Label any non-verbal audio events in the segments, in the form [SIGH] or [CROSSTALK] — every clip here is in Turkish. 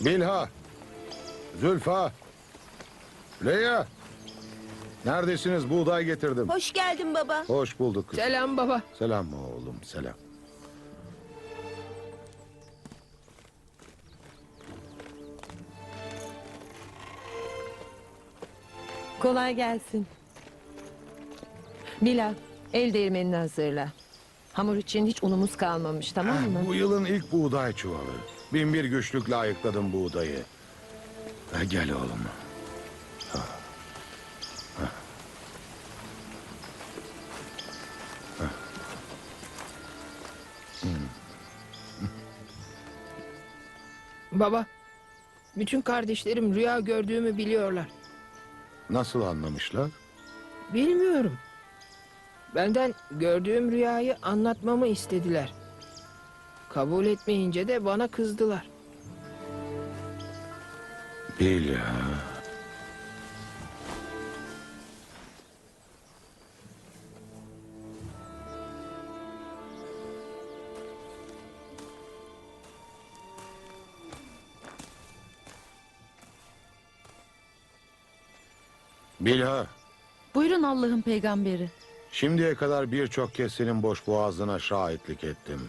Bilha. Zülfa. Leya. Neredesiniz? Buğday getirdim. Hoş geldin baba. Hoş bulduk kızım. Selam baba. Selam oğlum, selam. Kolay gelsin. Bilal, el değirmenini hazırla. Hamur için hiç unumuz kalmamış tamam mı? Bu yılın ilk buğday çuvalı. Bin bir güçlükle ayıkladım buğdayı. Ha, gel oğlum. Baba, bütün kardeşlerim rüya gördüğümü biliyorlar. Nasıl anlamışlar? Bilmiyorum. Benden gördüğüm rüyayı anlatmamı istediler. Kabul etmeyince de bana kızdılar. Bilha. Bilha, Buyurun Allah'ın peygamberi. şimdiye kadar birçok kez senin boş boğazına şahitlik ettim.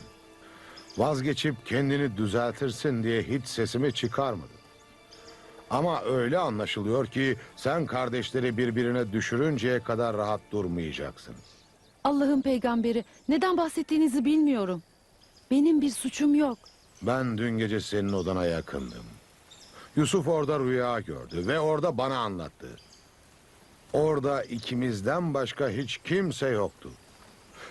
Vazgeçip kendini düzeltirsin diye hiç sesimi çıkarmadım. Ama öyle anlaşılıyor ki sen kardeşleri birbirine düşürünceye kadar rahat durmayacaksın. Allah'ın peygamberi. Neden bahsettiğinizi bilmiyorum. Benim bir suçum yok. Ben dün gece senin odana yakındım. Yusuf orada rüya gördü ve orada bana anlattı. Orada ikimizden başka hiç kimse yoktu.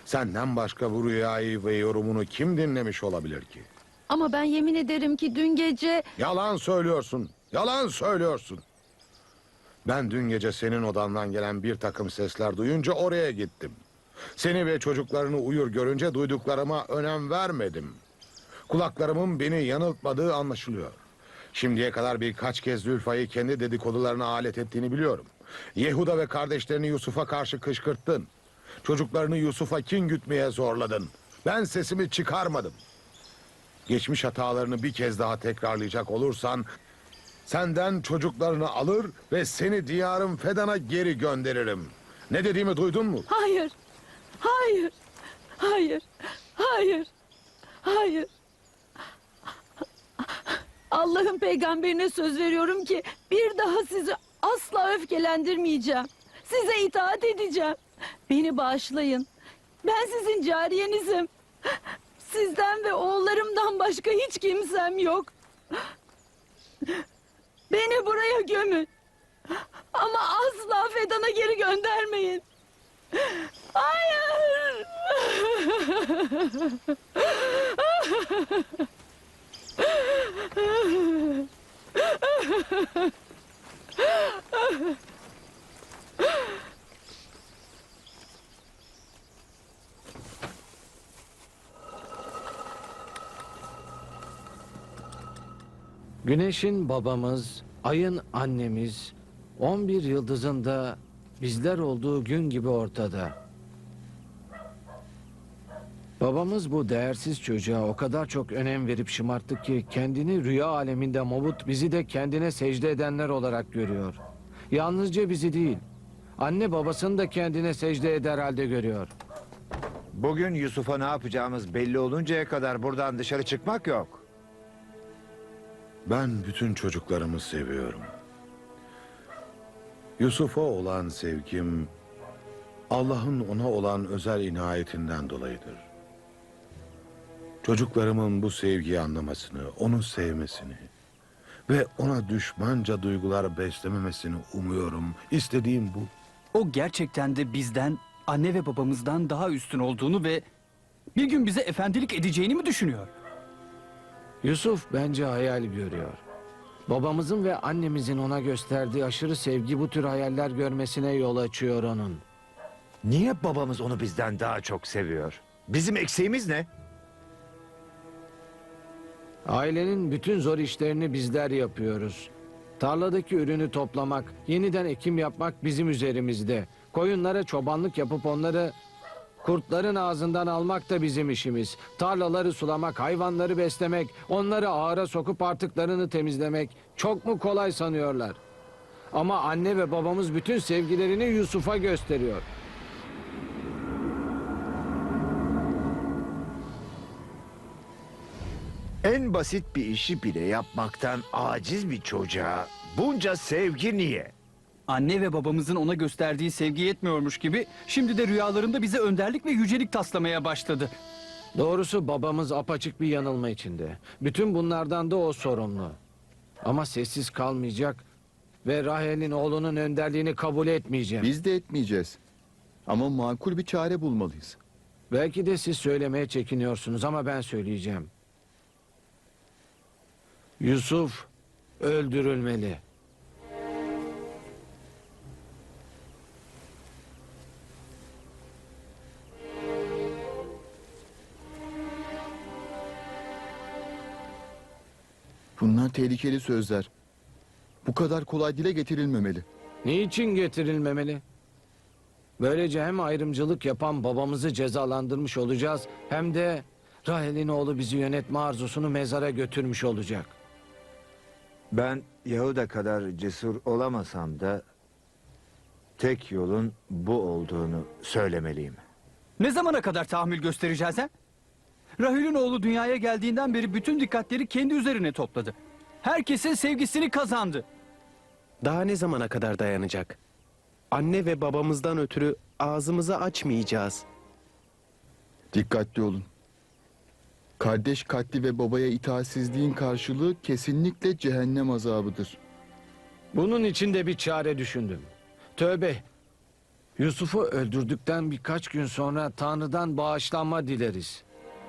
Senden başka bu rüyayı ve yorumunu kim dinlemiş olabilir ki? Ama ben yemin ederim ki dün gece... Yalan söylüyorsun. Yalan söylüyorsun. Ben dün gece senin odandan gelen bir takım sesler duyunca oraya gittim. Seni ve çocuklarını uyur görünce duyduklarıma önem vermedim. Kulaklarımın beni yanıltmadığı anlaşılıyor. Şimdiye kadar birkaç kez Zülfa'yı kendi dedikodularına alet ettiğini biliyorum. Yehuda ve kardeşlerini Yusuf'a karşı kışkırttın. Çocuklarını Yusuf'a kin gütmeye zorladın. Ben sesimi çıkarmadım. Geçmiş hatalarını bir kez daha tekrarlayacak olursan senden çocuklarını alır ve seni diyarım Fedan'a geri gönderirim. Ne dediğimi duydun mu? Hayır, hayır, hayır, hayır, hayır. Allah'ın peygamberine söz veriyorum ki bir daha sizi asla öfkelendirmeyeceğim. Size itaat edeceğim. Beni bağışlayın. Ben sizin cariyenizim. Sizden ve oğullarımdan başka hiç kimsem yok. Beni buraya gömün. Ama asla Fedan'a geri göndermeyin. Hayır. Güneşin babamız, ayın annemiz, 11 yıldızın da bizler olduğu gün gibi ortada. Babamız bu değersiz çocuğa o kadar çok önem verip şımarttı ki kendini rüya aleminde mabut bizi de kendine secde edenler olarak görüyor. Yalnızca bizi değil, anne babasını da kendine secde eder halde görüyor. Bugün Yusuf'a ne yapacağımız belli oluncaya kadar buradan dışarı çıkmak yok. Ben bütün çocuklarımı seviyorum. Yusuf'a olan sevgim Allah'ın ona olan özel inayetinden dolayıdır. Çocuklarımın bu sevgiyi anlamasını, onu sevmesini ve ona düşmanca duygular beslememesini umuyorum. İstediğim bu. O gerçekten de bizden, anne ve babamızdan daha üstün olduğunu ve bir gün bize efendilik edeceğini mi düşünüyor? Yusuf bence hayal görüyor. Babamızın ve annemizin ona gösterdiği aşırı sevgi bu tür hayaller görmesine yol açıyor onun. Niye babamız onu bizden daha çok seviyor? Bizim eksiğimiz ne? Ailenin bütün zor işlerini bizler yapıyoruz. Tarladaki ürünü toplamak, yeniden ekim yapmak bizim üzerimizde. Koyunlara çobanlık yapıp onları Kurtların ağzından almak da bizim işimiz. Tarlaları sulamak, hayvanları beslemek, onları ağıra sokup artıklarını temizlemek çok mu kolay sanıyorlar? Ama anne ve babamız bütün sevgilerini Yusuf'a gösteriyor. En basit bir işi bile yapmaktan aciz bir çocuğa bunca sevgi niye? Anne ve babamızın ona gösterdiği sevgi yetmiyormuş gibi şimdi de rüyalarında bize önderlik ve yücelik taslamaya başladı. Doğrusu babamız apaçık bir yanılma içinde. Bütün bunlardan da o sorumlu. Ama sessiz kalmayacak ve Rahel'in oğlunun önderliğini kabul etmeyeceğim. Biz de etmeyeceğiz. Ama makul bir çare bulmalıyız. Belki de siz söylemeye çekiniyorsunuz ama ben söyleyeceğim. Yusuf öldürülmeli. Bunlar tehlikeli sözler. Bu kadar kolay dile getirilmemeli. Niçin getirilmemeli? Böylece hem ayrımcılık yapan babamızı cezalandırmış olacağız hem de Rahel'in oğlu bizi yönetme arzusunu mezara götürmüş olacak. Ben Yahuda kadar cesur olamasam da tek yolun bu olduğunu söylemeliyim. Ne zamana kadar tahammül göstereceğiz ha? Rahül'ün oğlu dünyaya geldiğinden beri bütün dikkatleri kendi üzerine topladı. Herkesin sevgisini kazandı. Daha ne zamana kadar dayanacak? Anne ve babamızdan ötürü ağzımızı açmayacağız. Dikkatli olun. Kardeş katli ve babaya itaatsizliğin karşılığı kesinlikle cehennem azabıdır. Bunun için de bir çare düşündüm. Tövbe. Yusuf'u öldürdükten birkaç gün sonra Tanrı'dan bağışlanma dileriz.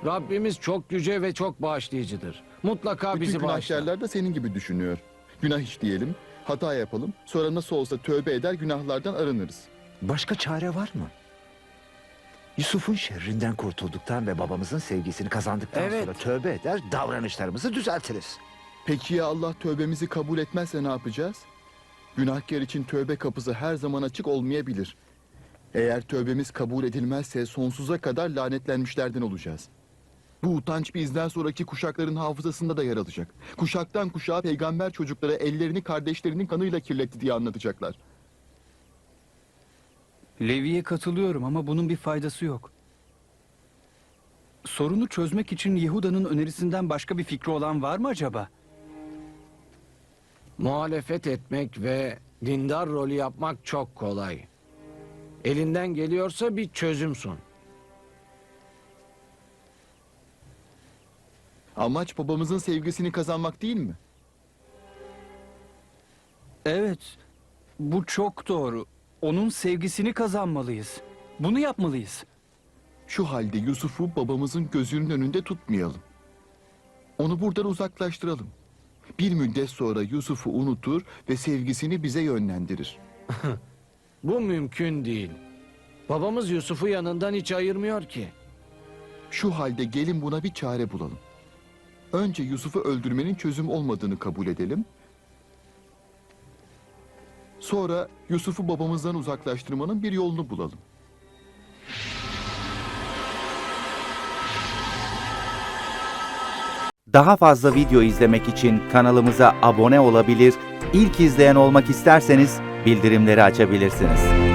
Rabbimiz çok yüce ve çok bağışlayıcıdır. Mutlaka Bütün bizi bağışlar. günahkarlar da senin gibi düşünüyor. Günah işleyelim, hata yapalım, sonra nasıl olsa tövbe eder günahlardan arınırız. Başka çare var mı? Yusuf'un şerrinden kurtulduktan ve babamızın sevgisini kazandıktan Evet. sonra tövbe eder, davranışlarımızı düzeltiriz. Peki ya Allah tövbemizi kabul etmezse ne yapacağız? Günahkar için tövbe kapısı her zaman açık olmayabilir. Eğer tövbemiz kabul edilmezse sonsuza kadar lanetlenmişlerden olacağız. Bu utanç bizden sonraki kuşakların hafızasında da yer alacak. Kuşaktan kuşağa peygamber çocuklara ellerini kardeşlerinin kanıyla kirletti diye anlatacaklar. Levi'ye katılıyorum ama bunun bir faydası yok. Sorunu çözmek için Yehuda'nın önerisinden başka bir fikri olan var mı acaba? Muhalefet etmek ve dindar rolü yapmak çok kolay. Elinden geliyorsa bir çözüm sun. Amaç babamızın sevgisini kazanmak değil mi? Evet, bu çok doğru. Onun sevgisini kazanmalıyız. Bunu yapmalıyız. Şu halde Yusuf'u babamızın gözünün önünde tutmayalım. Onu buradan uzaklaştıralım. Bir müddet sonra Yusuf'u unutur ve sevgisini bize yönlendirir. [LAUGHS] Bu mümkün değil. Babamız Yusuf'u yanından hiç ayırmıyor ki. Şu halde gelin buna bir çare bulalım. Önce Yusuf'u öldürmenin çözüm olmadığını kabul edelim. Sonra Yusuf'u babamızdan uzaklaştırmanın bir yolunu bulalım. Daha fazla video izlemek için kanalımıza abone olabilir, ilk izleyen olmak isterseniz bildirimleri açabilirsiniz.